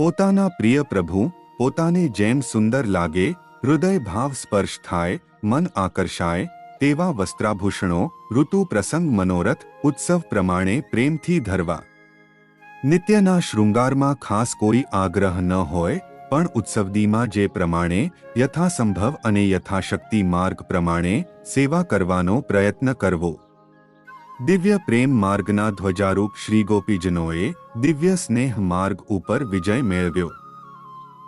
પોતાના પ્રિય પ્રભુ, પોતાને જેમ સુંદર લાગે, હૃદય ભાવ સ્પર્શ થાય, મન આકર્ષાય, તેવા વસ્ત્રાભૂષણો, ઋતુ પ્રસંગ મનોરથ, ઉત્સવ પ્રમાણે પ્રેમથી ધરવા. નિત્યના શૃંગારમાં ખાસ કોઈ આગ્રહ ન હોય, પણ ઉત્સવદીમાં જે પ્રમાણે, યથાસંભવ અને યથાશક્તિ માર્ગ પ્રમાણે સેવા કરવાનો પ્રયત્ન કરવો. દિવ્ય પ્રેમ માર્ગના ધ્વજારૂપ શ્રી ગોપીજનોએ દિવ્ય સ્નેહ માર્ગ ઉપર વિજય મેળવ્યો.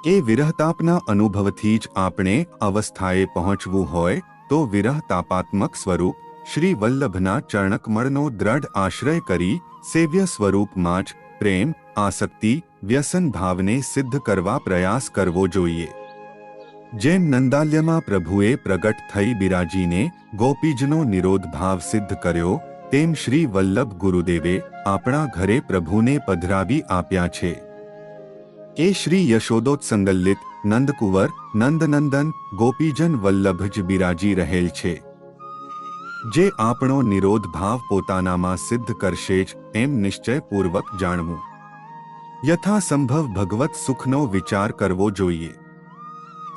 એ વિરહતાપના અનુભવથી જ આપણે અવસ્થાએ પહોંચવું હોય તો વિરહતાપાત્મક સ્વરૂપ શ્રી વલ્લભના ચરણકમળનો દ્રઢ આશ્રય કરી સેવ્ય સ્વરૂપમાં જ પ્રેમ, આસક્તિ, વ્યસન ભાવને સિદ્ધ કરવા પ્રયાસ કરવો જોઈએ. જેમ નંદાલ્યમાં પ્રભુએ પ્રગટ થઈ બિરાજીને ગોપીજનો નિરોધ ભાવ સિદ્ધ કર્યો તેમ શ્રી વલ્લભ ગુરુદેવે આપણા ઘરે પ્રભુને પધરાવી આપ્યા છે. એ શ્રી યશોદોત્સંગલિત નંદકુંવર નંદનંદન ગોપીજન વલ્લભ જ બિરાજી રહેલ છે. જે આપણો નિરોધ ભાવ પોતાનામાં સિદ્ધ કરશે જ એમ નિશ્ચયપૂર્વક જાણવું. યથાસંભવ ભગવત સુખનો વિચાર કરવો જોઈએ.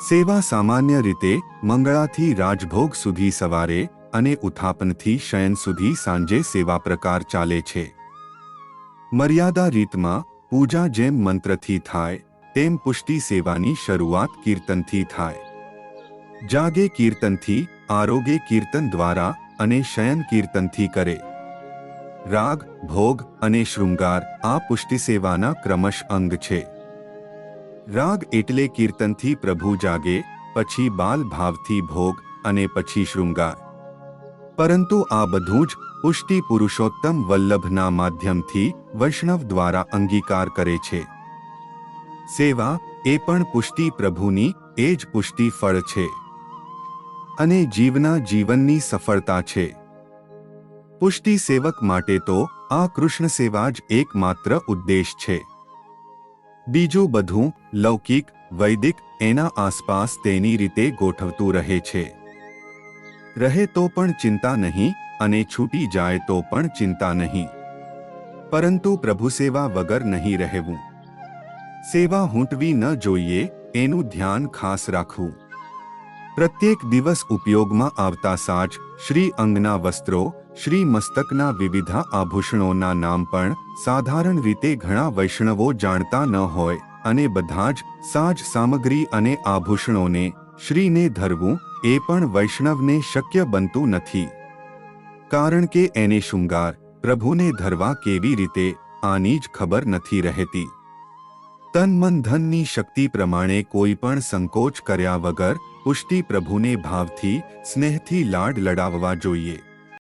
સેવા સામાન્ય રીતે મંગળાથી રાજભોગ સુધી સવારે અને ઉત્થાપનથી શયન સુધી સાંજે સેવા પ્રકાર ચાલે છે. મર્યાદા રીતમાં, પૂજા જેમ મંત્રથી થાય, તેમ પુષ્ટિ સેવાની શરૂઆત કીર્તનથી થાય. જાગે કીર્તનથી આરોગ્ય કીર્તન દ્વારા અને શયન કીર્તનથી કરે. રાગ, ભોગ અને શૃંગાર આ પુષ્ટિ સેવાના ક્રમશ અંગ છે. રાગ એટલે કીર્તનથી પ્રભુ જાગે, પછી બાલ ભાવથી ભોગ અને પછી શૃંગાર. પરંતુ આ બધું જ પુષ્ટિ પુરુષોત્તમ વલ્લભના માધ્યમથી વૈષ્ણવ દ્વારા અંગીકાર કરે છે. સેવા એ પણ પુષ્ટિ પ્રભુની, એ જ પુષ્ટિ ફળ છે. અને જીવના જીવનની સફળતા છે. પુષ્ટિ સેવક માટે તો આ કૃષ્ણ સેવા જ એકમાત્ર ઉદ્દેશ છે. બીજું બધું લૌકિક, વૈદિક એના આસપાસ તેની રીતે ગોઠવતું રહે છે. રહે તો પણ ચિંતા નહીં અને છૂટી જાય તો પણ ચિંતા નહીં. પરંતુ પ્રભુ સેવા વગર નહીં રહેવું. સેવા હૂંટવી ન જોઈએ, એનું ધ્યાન ખાસ રાખવું. પ્રત્યેક દિવસ ઉપયોગમાં આવતા સાજ, શ્રી અંગના વસ્ત્રો, શ્રી મસ્તકના વિવિધ આભૂષણોના નામ પણ સાધારણ રીતે ઘણા વૈષ્ણવો જાણતા ન હોય અને બધા જ સાજ સામગ્રી અને આભૂષણોને શ્રીને ધરવું એ પણ વૈષ્ણવને શક્ય બનતું નથી. કારણ કે એને શૃંગાર પ્રભુને ધરવા કેવી રીતે આની જ ખબર નથી રહેતી. તન મન ધનની શક્તિ પ્રમાણે કોઈ પણ સંકોચ કર્યા વગર પુષ્ટિ પ્રભુને ભાવથી, સ્નેહથી લાડ લડાવવા જોઈએ.